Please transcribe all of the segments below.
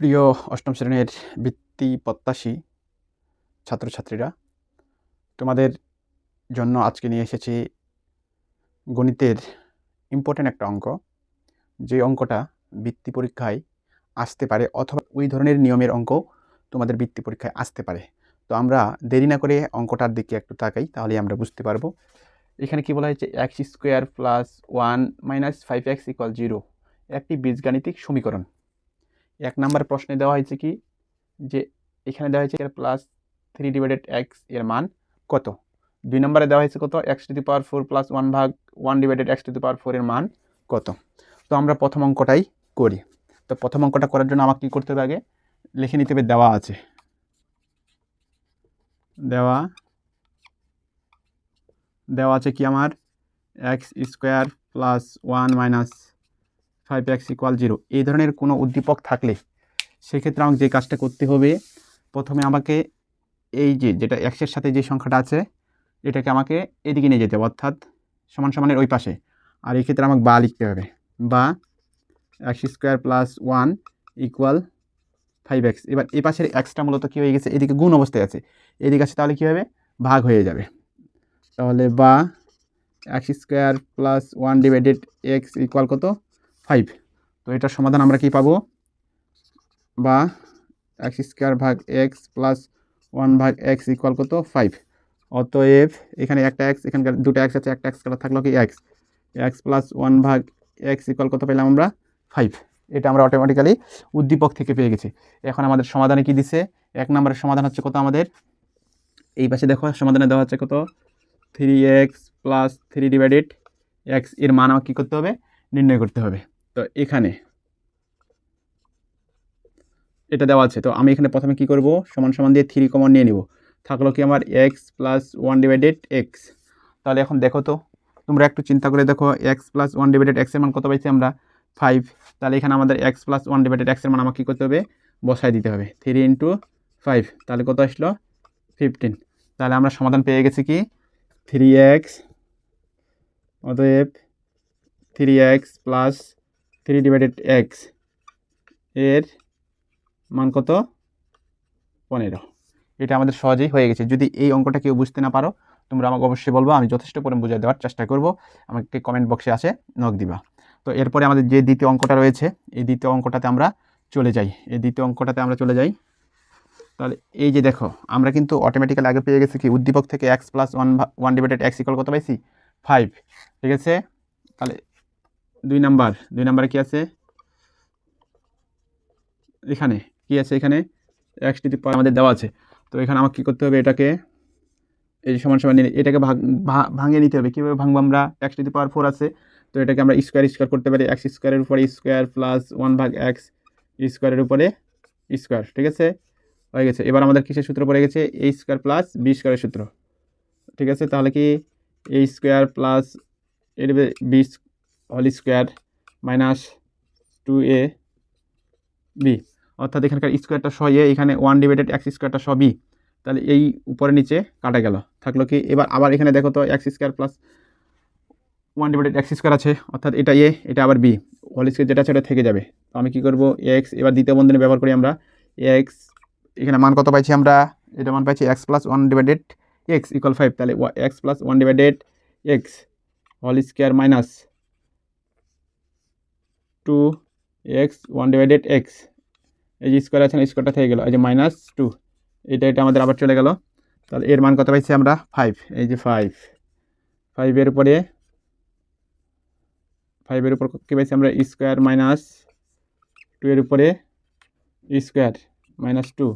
প্রিয় অষ্টম শ্রেণির বৃত্তি প্রত্যাশী ছাত্রছাত্রীরা, তোমাদের জন্য আজকে নিয়ে এসেছি গণিতের ইম্পর্ট্যান্ট একটা অঙ্ক। যে অঙ্কটা বৃত্তি পরীক্ষায় আসতে পারে অথবা ওই ধরনের নিয়মের অঙ্ক তোমাদের বৃত্তি পরীক্ষায় আসতে পারে। তো আমরা দেরি না করে অঙ্কটার দিকে একটু তাকাই, তাহলে আমরা বুঝতে পারব। এখানে কি বলা হয়েছে? X square plus one minus five x equal zero একটি বীজগাণিতিক সমীকরণ। এক নাম্বার প্রশ্নে দেওয়া হয়েছে কি? যে এখানে দেওয়া হয়েছে প্লাস থ্রি ডিভাইডেড এক্সের মান কত? দুই নম্বরে দেওয়া হয়েছে কত? X to the power four plus one ভাগ one divided x to the power ফোরের মান কত? তো আমরা প্রথম অঙ্কটাই করি। তো প্রথম অঙ্কটা করার জন্য আমাকে কী করতে হবে আগে? লিখে নিতে হবে দেওয়া আছে। দেওয়া দেওয়া আছে কি আমার? X square plus one minus five x equal zero এই ধরনের কোনো উদ্দীপক থাকলে সেক্ষেত্রে আমাকে যে কাজটা করতে হবে, প্রথমে আমাকে এই যে, যেটা এক্সের সাথে যে সংখ্যাটা আছে, এটাকে আমাকে এদিকে নিয়ে যেতে হবে, অর্থাৎ সমান সমানের ওই পাশে। আর এই ক্ষেত্রে আমাকে বা লিখতে হবে। বা x square plus one equal five x এবার এই পাশের এক্সটা মূলত কী হয়ে গেছে? এদিকে গুণ অবস্থায় আছে। এদিকে আছে তাহলে কী হবে? ভাগ হয়ে যাবে। তাহলে বা x square plus one divided x equal কত? ফাইভ। তো এটার সমাধান আমরা কি পাবো? বা এক্স স্কোয়ার ভাগ এক্স প্লাস ওয়ান ভাগ এক্স ইকুয়াল কত? ফাইভ। অতএব এখানে একটা এক্স, এখানকার দুটো এক্স আছে, একটা এক্স কাটা থাকল কি? এক্স। এক্স প্লাস ওয়ান ভাগ এক্স ইকুয়াল কত পেলাম আমরা? ফাইভ। এটা আমরা অটোমেটিক্যালি উদ্দীপক থেকে পেয়ে গেছি। এখন আমাদের সমাধানে কি দিছে? এক নম্বরের সমাধান হচ্ছে কত আমাদের? এই পাশে দেখো, সমাধানে দেওয়া হচ্ছে কত? Three x plus three divided x, এর মান আমাকে কী করতে হবে? নির্ণয় করতে হবে। তো এখানে এটা দেওয়া আছে। তো আমি এখানে প্রথমে কি করব? সমান সমান দিয়ে থ্রি কমন নিয়ে নিব। থাকল কি আমার x plus one divided x তাহলে এখন দেখো তো, তোমরা একটু চিন্তা করে দেখো এক্স প্লাস ওয়ান ডিভাইডেড এক্সের মান কত পাইছি আমরা? ফাইভ তাহলে এখানে আমাদের এক্স প্লাস ওয়ান ডিভাইডেড এক্সের মান আমাকে কী করতে হবে? বসায় দিতে হবে। থ্রি ইন্টু ফাইভ তাহলে কত আসলো? ফিফটিন তাহলে আমরা সমাধান পেয়ে গেছি কি? থ্রি এক্স অতএব three x plus three divided এক্সের মান কত? পনেরো। এটা আমাদের সহজেই হয়ে গেছে। যদি এই অঙ্কটা কেউ বুঝতে না পারো, তোমরা আমাকে অবশ্যই বলব, আমি যথেষ্ট করে বুঝিয়ে দেওয়ার চেষ্টা করব। আমাকে কমেন্ট বক্সে আসে নক দিবা। তো এরপরে আমাদের যে দ্বিতীয় অঙ্কটা রয়েছে, এই দ্বিতীয় অঙ্কটাতে আমরা চলে যাই। এই দ্বিতীয় অঙ্কটাতে আমরা চলে যাই। তাহলে এই যে দেখো, আমরা কিন্তু অটোমেটিক্যালি আগে পেয়ে গেছি কি? উদ্দীপক থেকে x plus one one divided x equal কত পাইছি? ফাইভ ঠিক আছে? তাহলে দুই নাম্বার, দুই নাম্বারে কী আছে? এখানে, কি আছে এখানে? এক্স টি আমাদের দেওয়া আছে। তো এখানে আমাকে কী করতে হবে? এটাকে এই সমান সমান এটাকে ভাগ ভাঙিয়ে নিতে হবে। কীভাবে ভাঙবো আমরা? এক্স টি পাওয়ার ফোর আছে। তো এটাকে আমরা স্কোয়ার স্কোয়ার করতে পারি। এক্স স্কোয়ারের উপরে স্কোয়ার প্লাস ওয়ান ভাগ এক্স স্কোয়ারের উপরে স্কোয়ার ঠিক আছে? হয়ে গেছে। এবার আমাদের কিসের সূত্র পড়ে গেছে? এ স্কোয়ার প্লাস বি স্কোয়ারের সূত্র। ঠিক আছে? তাহলে কি এ স্কোয়ার প্লাস এর b whole square minus two a b অর্থাৎ এখানকার স্কোয়ারটা শ এ এখানে ওয়ান ডিভাইডেড এক্স স্কোয়ারটা শ বি তাহলে এই উপরে নিচে কাটা গেল। থাকল কি, এবার আবার এখানে দেখো তো x square plus one divided x square আছে, অর্থাৎ এটা এ এটা আবার বি হোল স্কোয়ার যেটা ওটা থেকে যাবে। তো আমি কী করব এক্স এবার দ্বিতীয় বন্ধনে ব্যবহার করি আমরা। এক্স এখানে মান কত পাইছি আমরা? এটা মান পাইছি x plus one divided x equal five তাহলে x plus one divided x whole square minus two x one divided x এই যে স্কোয়ার আছে স্কোয়ারটা থেকে গেলো। এই যে মাইনাস টু এটা এটা আমাদের আবার চলে গেল। তাহলে এর মান কত পাইছি আমরা? ফাইভ এই যে ফাইভ ফাইভের উপরে ফাইভের উপর কী পাইছি আমরা? স্কোয়ার মাইনাস টু এর উপরে স্কোয়ার মাইনাস টু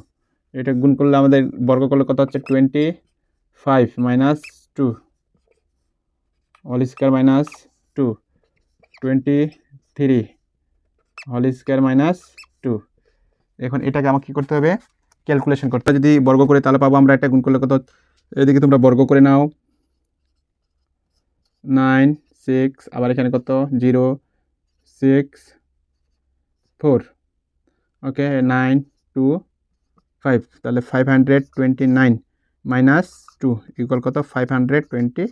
এটা গুণ করলে আমাদের বর্গ করলে কত হচ্ছে? Twenty five minus two whole square minus two twenty three whole square minus two. এখন এটাকে আমাকে কী করতে হবে? ক্যালকুলেশন করতে যদি বর্গ করে তাহলে পাবো আমরা এটা গুণ করলে কত? এদিকে তোমরা বর্গ করে নাও। নাইন, সিক্স, আবার এখানে কত? Zero, six, four. Okay, nine, two, five. তাহলে five hundred twenty nine minus two equal কত? Five hundred twenty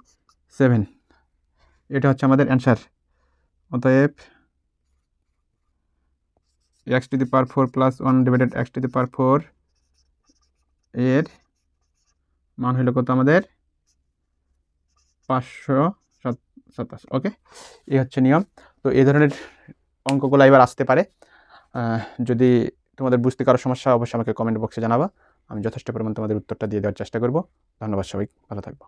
seven. এটা হচ্ছে আমাদের অ্যান্সার। অতএব x to the power four plus one divided x to the power four এর মান হলো কত আমাদের? পাঁচশো সাতাশ ওকে এই হচ্ছে নিয়ম। তো এই ধরনের অঙ্কগুলো এবার আসতে পারে। যদি তোমাদের বুঝতে কারও সমস্যা অবশ্যই আমাকে কমেন্ট বক্সে জানাবা। আমি যথেষ্ট পরিমাণ তোমাদের উত্তরটা দিয়ে দেওয়ার চেষ্টা করব। ধন্যবাদ সবাই ভালো থাকব।